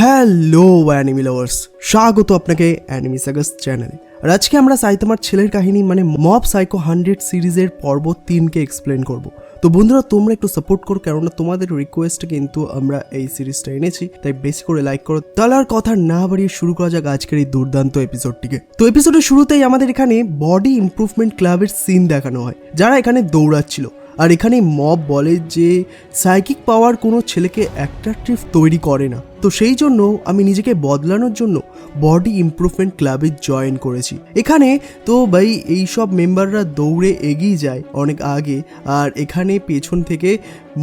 Hello enemy lovers স্বাগত আপনাকে enemy sagas চ্যানেলে আর আজকে আমরা সাইতামার ছেলের কাহিনী মানে মব সাইকো হান্ড্রেড সিরিজের পর্ব তিনকে এক্সপ্লেন করব। তো বন্ধুরা, তোমরা একটু সাপোর্ট করো, কেননা তোমাদের রিকোয়েস্টে কিন্তু আমরা এই সিরিজটা এনেছি, তাই বেশি করে লাইক করো। তাহলে আর কথা না বাড়িয়ে শুরু করা যাক আজকের এই দুর্দান্ত এপিসোডটিকে তো এপিসোডের শুরুতেই আমাদের এখানে বডি ইমপ্রুভমেন্ট ক্লাবের সিন দেখানো হয়, যারা এখানে দৌড়াচ্ছিল। আর এখানে মব বলে যে সাইকিক পাওয়ার কোনো ছেলেকে অ্যাট্রাকটিভ তৈরি করে না। তো সেই জন্য আমি নিজেকে বদলানোর জন্য বডি ইম্প্রুভমেন্ট ক্লাবে জয়েন করেছি। এখানে তো ভাই এই সব মেম্বাররা দৌড়ে এগিয়ে যায় অনেক আগে, আর এখানে পেছন থেকে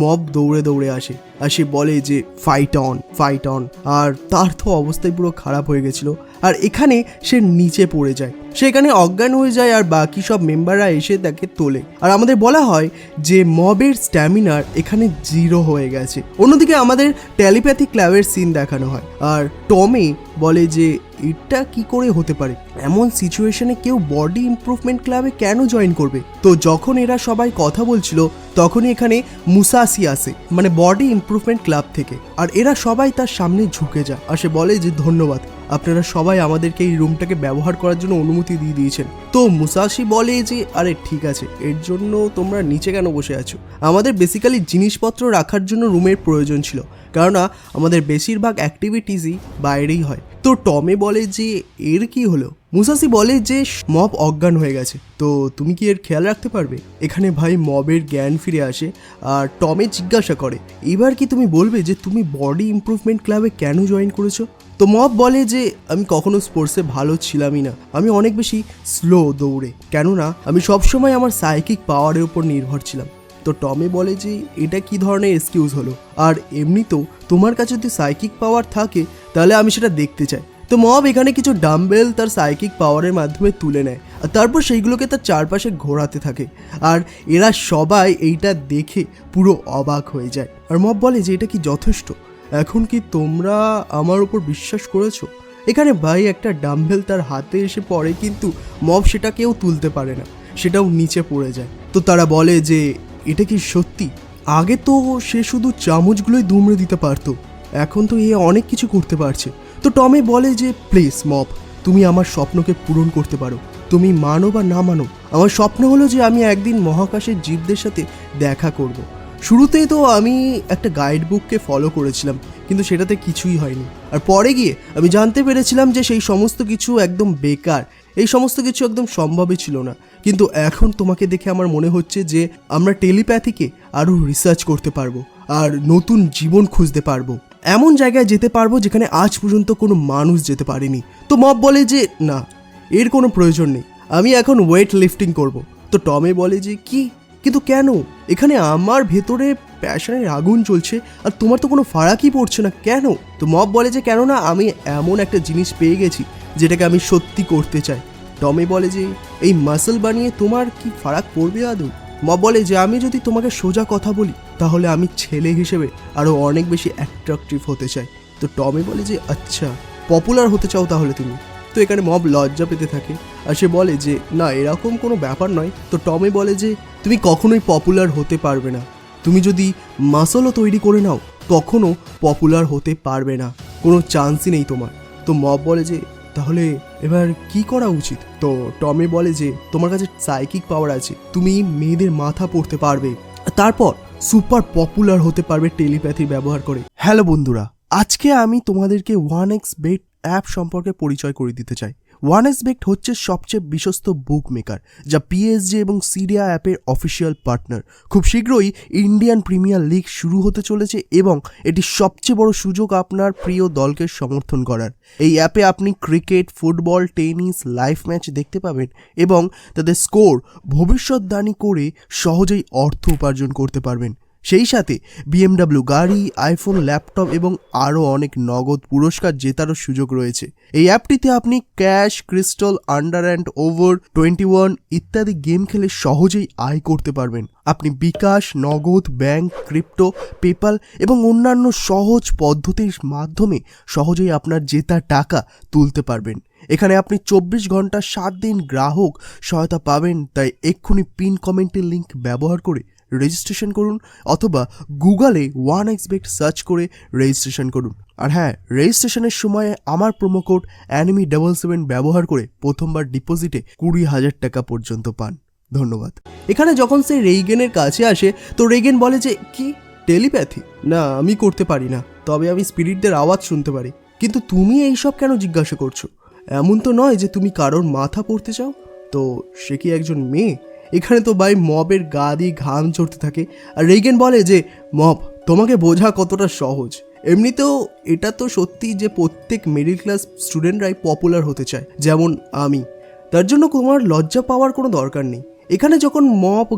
মব দৌড়ে দৌড়ে আসে। সে বলে যে ফাইট অন ফাইট অন আর তার তো অবস্থাই পুরো খারাপ হয়ে গেছিল। আর এখানে সে নিচে পড়ে যায়। সে এখানে অজ্ঞান হয়ে যায় আর বাকি সব মেম্বাররা এসে তাকে তোলে। আর আমাদের বলা হয় যে, মবের স্ট্যামিনার এখানে জিরো হয়ে গেছে। অন্যদিকে আমাদের টেলিপ্যাথি ক্লাবের সিন দেখানো হয়। আর টমে বলে যে এটা কি করে হতে পারে? এমন সিচুয়েশনে কেউ বডি ইমপ্রুভমেন্ট ক্লাবে কেন জয়েন করবে? তো যখন এরা সবাই কথা বলছিল, তখনই এখানে মুসাসি আসে মানে বডি ইমপ্রুভমেন্ট ক্লাব থেকে। আর এরা সবাই তার সামনে ঝুঁকে যায় আর সে বলে যে, ধন্যবাদ, আপনারা সবাই আমাদেরকে এই রুমটাকে ব্যবহার করার জন্য অনুমতি দিয়ে দিয়েছেন। তো মুসাশি বলে যে, আরে ঠিক আছে, এর জন্য তোমরা নিচে কেন বসে আছো? আমাদের বেসিক্যালি জিনিসপত্র রাখার জন্য রুমের প্রয়োজন ছিল, কেননা আমাদের বেশিরভাগ অ্যাক্টিভিটিসই বাইরেই হয়। তো টমে বলে যে, এর কি হলো? মুসাসি বলে যে, মব অজ্ঞান হয়ে গেছে। তো তুমি কি এর খেয়াল রাখতে পারবে? এখানে ভাই মবের জ্ঞান ফিরে আসে আর টমে জিজ্ঞাসা করে, এবার কি তুমি বলবে যে, তুমি বডি ইম্প্রুভমেন্ট ক্লাবে কেন জয়েন করেছ? তো মব বলে যে, আমি কখনো স্পোর্টসে ভালো ছিলামই না। আমি অনেক বেশি স্লো দৌড়ে। কেননা, আমি সবসময় আমার সাইকিক পাওয়ারের উপর নির্ভর ছিলাম। তো টমে বলে যে, এটা কি ধরনের এক্সকিউজ হলো? আর এমনিতেও তোমার কাছে যদি সাইকিক পাওয়ার থাকে তাহলে আমি সেটা দেখতে চাই। তো মব এখানে কিছু ডাম্বেল তার সাইকিক পাওয়ারের মাধ্যমে তুলে নেয় আর তারপর সেইগুলোকে তার চারপাশে ঘোরাতে থাকে। আর এরা সবাই এইটা দেখে পুরো অবাক হয়ে যায়। আর মব বলে যে এটা কি যথেষ্ট? এখন কি তোমরা আমার উপর বিশ্বাস করেছ? এখানে ভাই একটা ডাম্বেল তার হাতে এসে পড়ে কিন্তু মব সেটা কেউ তুলতে পারে না। সেটাও নিচে পড়ে যায়। তো তারা বলে যে এটা কি সত্যি? আগে তো সে শুধু চামচগুলোই দুমড়ে দিতে পারতো। এখন তো এ অনেক কিছু করতে পারছে। তো টমে বলে যে, প্লিজ মপ তুমি আমার স্বপ্নকে পূরণ করতে পারো। তুমি মানো বা না মানো, আমার স্বপ্ন হলো যে আমি একদিন মহাকাশের জীবদের সাথে দেখা করব। শুরুতে তো আমি একটা গাইড বুককে ফলো করেছিলাম, কিন্তু সেটাতে কিছুই হয়নি। আর পরে গিয়ে আমি জানতে পেরেছিলাম যে সেই সমস্ত কিছু একদম বেকার, এই সমস্ত কিছু একদম সম্ভবই ছিল না। কিন্তু এখন তোমাকে দেখে আমার মনে হচ্ছে যে আমরা টেলিপ্যাথিকে আরও রিসার্চ করতে পারব, আর নতুন জীবন খুঁজতে পারব। এমন জায়গায় যেতে পারব যেখানে আজ পর্যন্ত কোনো মানুষ যেতে পারেনি। তো মব বলে যে, না, এর কোনো প্রয়োজন নেই। আমি এখন ওয়েট লিফটিং করব। তো টমে বলে যে, কি? কিন্তু কেন? এখানে আমার ভেতরে প্যাশনের আগুন চলছে আর তোমার তো কোনো ফারাকই পড়ছে না। কেন? তো মব বলে যে, কেন না, আমি এমন একটা জিনিস পেয়ে গেছি যেটাকে আমি সত্যি করতে চাই। টমে বলে যে, এই মাসেল বানিয়ে তোমার কি ফারাক পড়বে আদৌ? মব বলে যে, আমি যদি তোমাকে সোজা কথা বলি, তাহলে আমি ছেলে হিসেবে আরও অনেক বেশি অ্যাট্রাকটিভ হতে চাই। তো টমে বলে যে আচ্ছা পপুলার হতে চাও তাহলে তুমি। তো এখানে মব লজ্জা পেতে থাকে আর সে বলে যে, না, এরকম কোনো ব্যাপার নয়। তো টমে বলে যে, তুমি কখনোই পপুলার হতে পারবে না। তুমি যদি মাসলও তৈরি করে নাও তখনও পপুলার হতে পারবে না। কোনো চান্সই নেই তোমার। তো মব বলে যে তাহলে এবার কি করা উচিত? তো টমি বলে যে, তোমার কাছে সাইকিক পাওয়ার আছে, তুমি মেয়েদের মাথা পড়তে পারবে। তারপর সুপার পপুলার হতে পারবে টেলিপ্যাথি ব্যবহার করে। হ্যালো বন্ধুরা, আজকে আমি তোমাদেরকে ওয়ান এক্স বেট অ্যাপ সম্পর্কে পরিচয় করে দিতে চাই। ওয়ান এক্স বেট হচ্ছে সবচেয়ে বিশ্বস্ত বুক মেকার যা পিএসজি এবং সিরিয়া অ্যাপের অফিসিয়াল পার্টনার খুব শীঘ্রই ইন্ডিয়ান প্রিমিয়ার লিগ শুরু হতে চলেছে এবং এটি সবচেয়ে বড় সুযোগ আপনার প্রিয় দলকে সমর্থন করার। এই অ্যাপে আপনি cricket football tennis live match দেখতে পাবেন এবং তাদের স্কোর ভবিষ্যৎবাণী করে সহজেই অর্থ উপার্জন করতে পারবেন। সেই সাথে বিএমডাব্লিউ গাড়ি আইফোন ল্যাপটপ এবং আরও অনেক নগদ পুরস্কার জেতারও সুযোগ রয়েছে। এই অ্যাপটিতে আপনি cash crystal under and over twenty one ইত্যাদি গেম খেলে সহজেই আয় করতে পারবেন। আপনি বিকাশ, নগদ ব্যাংক ক্রিপ্টো পেপাল এবং অন্যান্য সহজ পদ্ধতির মাধ্যমে সহজেই আপনার জেতা টাকা তুলতে পারবেন। এখানে আপনি চব্বিশ ঘণ্টা সাত দিন গ্রাহক সহায়তা পাবেন, তাই এক্ষুনি পিন কমেন্টের লিঙ্ক ব্যবহার করে রেজিস্ট্রেশন করুন অথবা গুগলে ওয়ান এক্সবেক্ট সার্চ করে রেজিস্ট্রেশন করুন। আর হ্যাঁ রেজিস্ট্রেশনের সময় আমার promo code anime double seven ব্যবহার করে প্রথমবার ডিপোজিটে কুড়ি হাজার টাকা পর্যন্ত পান। ধন্যবাদ। এখানে যখন সে রেইগেনের কাছে আসে, তো রেগেন বলে যে, কি? টেলিপ্যাথি? না, আমি করতে পারি না। তবে আমি স্পিরিটদের আওয়াজ শুনতে পারি। কিন্তু তুমি এইসব কেন জিজ্ঞাসা করছ? এমন তো নয় যে তুমি কারোর মাথা পড়তে চাও? তো সে কি একজন মেয়ে? এখানে তো ভাই মবের গা দিয়ে ঘাম চড়তে থাকে। আর রেগেন বলে যে, মব, তোমাকে বোঝা কতটা সহজ। এমনিতেও এটা তো সত্যি যে প্রত্যেক মিডিল ক্লাস স্টুডেন্টরাই পপুলার হতে চায়, যেমন আমি। তার জন্য তোমার লজ্জা পাওয়ার কোনো দরকার নেই। এখানে যখন মপ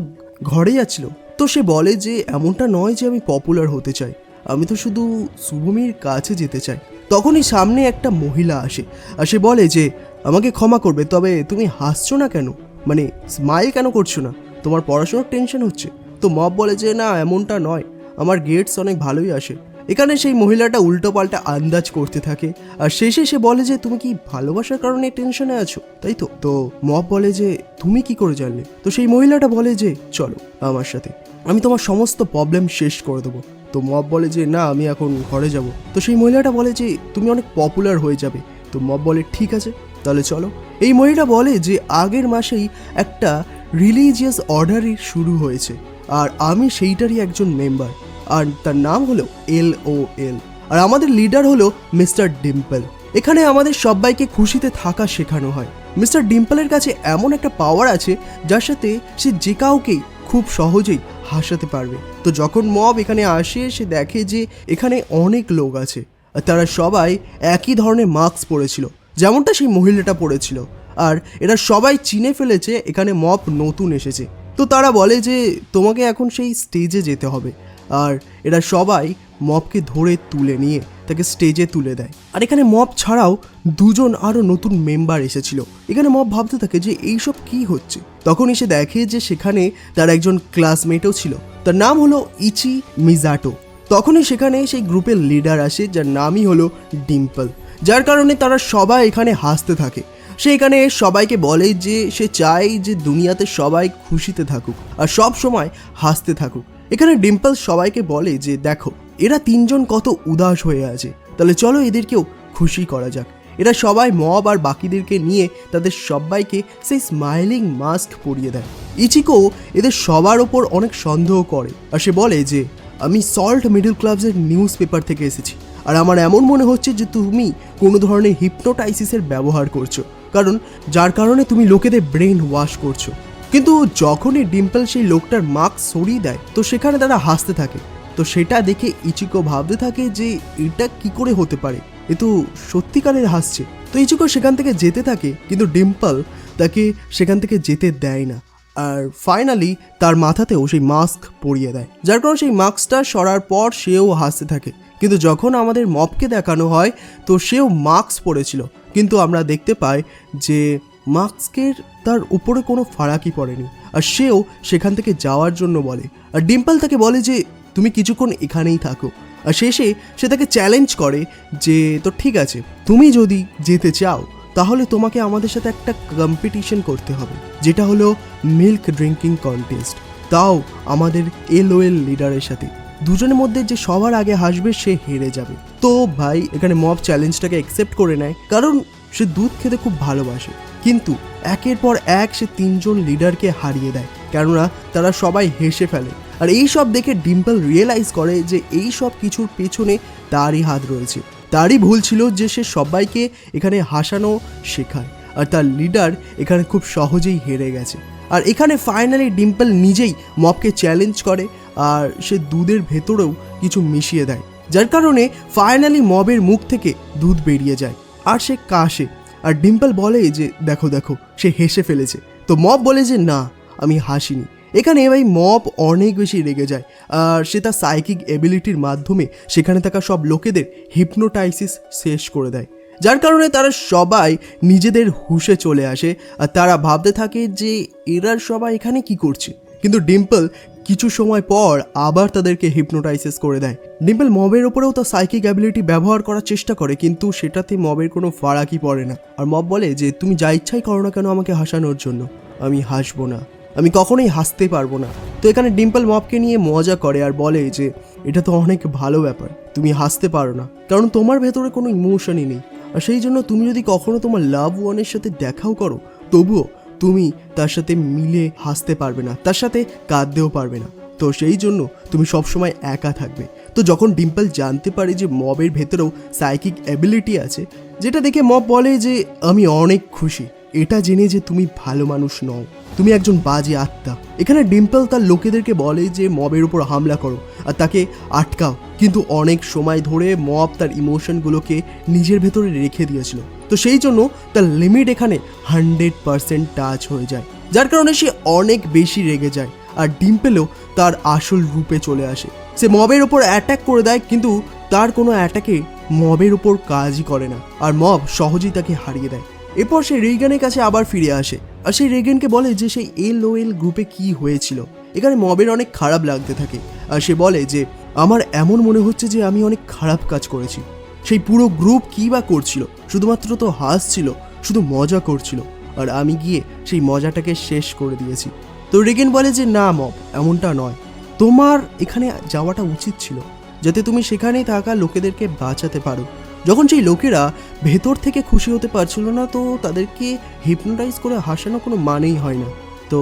ঘরে যাচ্ছিল, তো সে বলে যে, এমনটা নয় যে আমি পপুলার হতে চাই। আমি তো শুধু শুভমির কাছে যেতে চাই। তখনই সামনে একটা মহিলা আসে। আর সে বলে যে, আমাকে ক্ষমা করবে, তবে তুমি হাসছো না কেন? মানে স্মাইল কেন করছ না? তোমার পড়াশোনার টেনশন হচ্ছে। তো মব বলে যে, না, এমনটা নয়। আমার গেটস অনেক ভালোই আসে। এখানে সেই মহিলাটা উল্টো পাল্টা আন্দাজ করতে থাকে। আর শেষে সে বলে যে, তুমি কি ভালোবাসার কারণে টেনশনে আছো? তাই তো? তো মব বলে যে, তুমি কি করে জানলে? তো সেই মহিলাটা বলে যে, চলো আমার সাথে। আমি তোমার সমস্ত প্রবলেম শেষ করে দেবো। তো মব বলে যে, না, আমি এখন ঘরে যাব। তো সেই মহিলাটা বলে যে, তুমি অনেক পপুলার হয়ে যাবে। তো মব বলে, ঠিক আছে, তাহলে চলো। এই মহিলা বলে যে আগের মাসেই একটা রিলিজিয়াস অর্ডারই শুরু হয়েছে। আর আমি সেইটারই একজন মেম্বার। আর তার নাম হলো এল ও এল। আর আমাদের লিডার হলো মিস্টার ডিম্পল। এখানে আমাদের সবাইকে খুশিতে থাকা শেখানো হয়। মিস্টার ডিম্পলের কাছে এমন একটা পাওয়ার আছে, যার সাথে সে যে কাউকেই খুব সহজেই হাসাতে পারবে। তো যখন মব এখানে আসে, সে দেখে যে এখানে অনেক লোক আছে। আর তারা সবাই একই ধরনের মাস্ক পরেছিল। যেমনটা সেই মহিলাটা পরেছিল আর এরা সবাই চিনে ফেলেছে, এখানে মপ নতুন এসেছে। তো তারা বলে যে, তোমাকে এখন সেই স্টেজে যেতে হবে। আর এরা সবাই মপকে ধরে তুলে নিয়ে তাকে স্টেজে তুলে দেয়। আর এখানে মব ছাড়াও দুজন আরও নতুন মেম্বার এসেছিল। এখানে মব ভাবতে থাকে যে এইসব কি হচ্ছে? তখন এসে দেখে যে, সেখানে তার একজন ক্লাসমেটও ছিল। তার নাম হলো ইচি মিজাটো। তখনই সেখানে সেই গ্রুপের লিডার আসে, যার নামই হলো ডিম্পল। যার কারণে তারা সবাই এখানে হাসতে থাকে। সে এখানে সবাইকে বলে যে সে চায় যে দুনিয়াতে সবাই খুশিতে থাকুক আর সব সময় হাসতে থাকুক। এখানে ডিম্পল সবাইকে বলে যে, দেখো, এরা তিনজন কত উদাস হয়ে আছে। তাহলে চলো এদেরকেও খুশি করা যাক। এরা সবাই মব আর বাকিদেরকে নিয়ে তাদের সবাইকে সেই স্মাইলিং মাস্ক পরিয়ে দেয়। ইচিকো এদের সবার ওপর অনেক সন্দেহ করে আর সে বলে যে, আমি সল্ট মিডল ক্লাবসের নিউজ পেপার থেকে এসেছি। আর আমার এমন মনে হচ্ছে যে তুমি কোনো ধরনের হিপনোটাইসিসের ব্যবহার করছ। কারণ যার কারণে তুমি লোকেদের ব্রেন ওয়াশ করছ। কিন্তু যখনই ডিম্পল সেই লোকটার মাস্ক সরিয়ে দেয়, তো সেখানে তারা হাসতে থাকে। তো সেটা দেখে ইচিকো ভাবতে থাকে যে এটা কি করে হতে পারে? এ তো সত্যিকারের হাসছে। তো ইচিকো সেখান থেকে যেতে থাকে, কিন্তু ডিম্পল তাকে সেখান থেকে যেতে দেয় না। আর ফাইনালি তার মাথাতেও সেই মাস্ক পরিয়ে দেয়। যার কারণে সেই মাস্কটা সরার পর সেও হাসতে থাকে। কিন্তু যখন আমাদের মপকে দেখানো হয়, তো সেও মাস্ক পরেছিল। কিন্তু আমরা দেখতে পাই যে মাস্কের তার উপরে কোনো ফারাকি পড়েনি। আর সেও সেখান থেকে যাওয়ার জন্য বলে। আর ডিম্পল তাকে বলে যে, তুমি কিছুক্ষণ এখানেই থাকো। আর শেষে সে তাকে চ্যালেঞ্জ করে যে, তো ঠিক আছে, তুমি যদি যেতে চাও, তাহলে তোমাকে আমাদের সাথে একটা কম্পিটিশন করতে হবে, যেটা হলো মিল্ক ড্রিঙ্কিং কন্টেস্ট তাও আমাদের এলওএল লিডারের সাথে। দুজনের মধ্যে যে সবার আগে হাসবে, সে হেরে যাবে। তো ভাই, এখানে মব চ্যালেঞ্জটাকে অ্যাকসেপ্ট করে নেয়, কারণ সে দুধ খেতে খুব ভালোবাসে। কিন্তু একের পর এক সে তিনজন লিডারকে হারিয়ে দেয়, কেননা তারা সবাই হেসে ফেলে। আর এই সব দেখে ডিম্পল রিয়েলাইজ করে যে এই সব কিছুর পেছনে তারই হাত রয়েছে। তারই ভুল ছিল যে সে সবাইকে এখানে হাসানো শেখায়, আর তার লিডার এখানে খুব সহজেই হেরে গেছে। আর এখানে ফাইনালি ডিম্পল নিজেই মবকে চ্যালেঞ্জ করে আর সে দুধের ভেতরেও কিছু মিশিয়ে দেয়, যার কারণে ফাইনালি মবের মুখ থেকে দুধ বেরিয়ে যায়। আর সে কাশে। আর ডিম্পল বলে যে, দেখো দেখো, সে হেসে ফেলেছে। তো মব বলে যে, না, আমি হাসিনি। এখানে ভাই মব অনেক বেশি রেগে যায়। আর সে তার সাইকিক এবিলিটির মাধ্যমে সেখানে থাকা সব লোকেদের হিপনোটাইসিস শেষ করে দেয়। যার কারণে তারা সবাই নিজেদের হুশে চলে আসে। আর তারা ভাবতে থাকে যে, এরা সবাই এখানে কি করছে? কিন্তু ডিম্পল কিছু সময় পর আবার তাদেরকে হিপনোটাইসিস করে দেয়। ডিম্পল মবের ওপরেও তার সাইকিক অ্যাবিলিটি ব্যবহার করার চেষ্টা করে, কিন্তু সেটাতে মবের কোনো ফারাকই পড়ে না। আর মব বলে যে, তুমি যা ইচ্ছাই করো না কেন আমাকে হাসানোর জন্য, আমি হাসবো না। আমি কখনোই হাসতে পারব না। তো এখানে ডিম্পল মপকে নিয়ে মজা করে আর বলে যে, এটা তো অনেক ভালো ব্যাপার, তুমি হাসতে পারো না। কারণ তোমার ভেতরে কোনো ইমোশনই নেই। আর সেই জন্য তুমি যদি কখনো তোমার লাভ ওয়ানের সাথে দেখাও করো, তবুও তুমি তার সাথে মিলে হাসতে পারবে না, তার সাথে কাঁদতেও পারবে না। তো সেই জন্য তুমি সবসময় একা থাকবে। তো যখন ডিম্পল জানতে পারে যে মবের ভেতরেও সাইকিক অ্যাবিলিটি আছে, যেটা দেখে মব বলে যে, আমি অনেক খুশি। এটা জেনে যে তুমি ভালো মানুষ নও। তুমি একজন বাজে আত্মা। এখানে ডিম্পল তার লোকেদেরকে বলে যে, মবের উপর হামলা করো আর তাকে আটকাও। কিন্তু অনেক সময় ধরে মব তার ইমোশনগুলোকে নিজের ভেতরে রেখে দিয়েছিল। তো সেই জন্য তার লিমিট এখানে হান্ড্রেড পারসেন্ট টাচ হয়ে যায়, যার কারণে সে অনেক বেশি রেগে যায় আর ডিম্পেলও তার আসল রূপে চলে আসে। সে মবের ওপর অ্যাটাক করে দেয়, কিন্তু তার কোনো অ্যাটাকে মবের ওপর কাজই করে না আর মব সহজেই তাকে হারিয়ে দেয়। এরপর সে রেগানের কাছে আবার ফিরে আসে আর সেই রেগেনকে বলে যে সেই এল ও এল গ্রুপে কি হয়েছিল। এখানে মবের অনেক খারাপ লাগতে থাকে আর সে বলে যে, আমার এমন মনে হচ্ছে যে আমি অনেক খারাপ কাজ করেছি। সেই পুরো গ্রুপ কী বা করছিল? শুধুমাত্র তো হাসছিল শুধু মজা করছিল। আর আমি গিয়ে সেই মজাটাকে শেষ করে দিয়েছি। তো রেগেন বলে যে, না, মব, এমনটা নয়। তোমার এখানে যাওয়াটা উচিত ছিল, যাতে তুমি সেখানেই থাকা লোকেদেরকে বাঁচাতে পারো। যখন সেই লোকেরা ভেতর থেকে খুশি হতে পারছিল না, তো তাদেরকে হিপনোটাইজ করে হাসানো কোনো মানেই হয় না। তো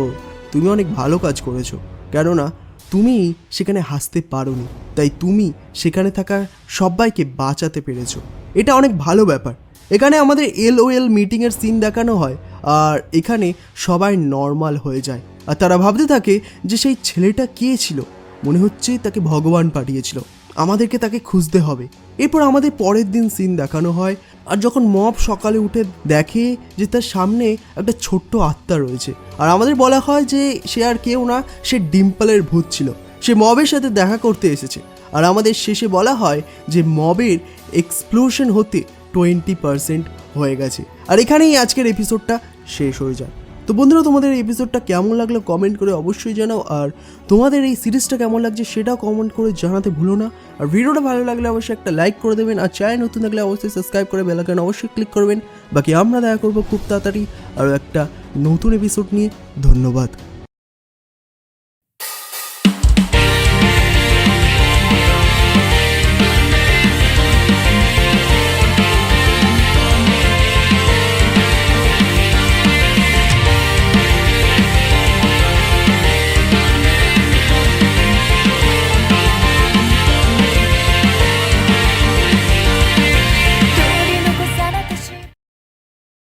তুমি অনেক ভালো কাজ করেছ, কেননা তুমি সেখানে হাসতে পারোনি, তাই তুমি সেখানে থাকা সবাইকে বাঁচাতে পেরেছ। এটা অনেক ভালো ব্যাপার। এখানে আমাদের এল ও এল মিটিংয়ের সিন দেখানো হয়, আর এখানে সবাই নর্মাল হয়ে যায়। আর তারা ভাবতে থাকে যে সেই ছেলেটা কে ছিল? মনে হচ্ছে তাকে ভগবান পাঠিয়েছিল। আমাদেরকে তাকে খুঁজতে হবে। এরপর আমাদের পরের দিন সিন দেখানো হয় আর যখন মব সকালে উঠে দেখে যে তার সামনে একটা ছোট্ট আত্মা রয়েছে। আর আমাদের বলা হয় যে সে আর কেউ না, সে ডিম্পলের ভূত ছিল। সে মবের সাথে দেখা করতে এসেছে। আর আমাদের শেষে বলা হয় যে মবের এক্সপ্লোশন হতে টোয়েন্টি পার্সেন্ট হয়ে গেছে। আর এখানেই আজকের এপিসোডটা শেষ হয়ে যায়। তো বন্ধুরা, তোমাদের এপিসোডটা কেমন লাগল কমেন্ট করে অবশ্যই জানাও, আর তোমাদের এই সিরিজটা কেমন লাগছে সেটাও কমেন্ট করে জানাতে ভুলো না। আর ভিডিওটা ভালো লাগলে অবশ্যই একটা লাইক করে দেবেন, আর চ্যানেল নতুন থাকলে অবশ্যই সাবস্ক্রাইব করে বেলাকান অবশ্যই ক্লিক করবেন। বাকি আমরা দেখা করব খুব তাড়াতাড়ি আরও একটা নতুন এপিসোড নিয়ে। ধন্যবাদ।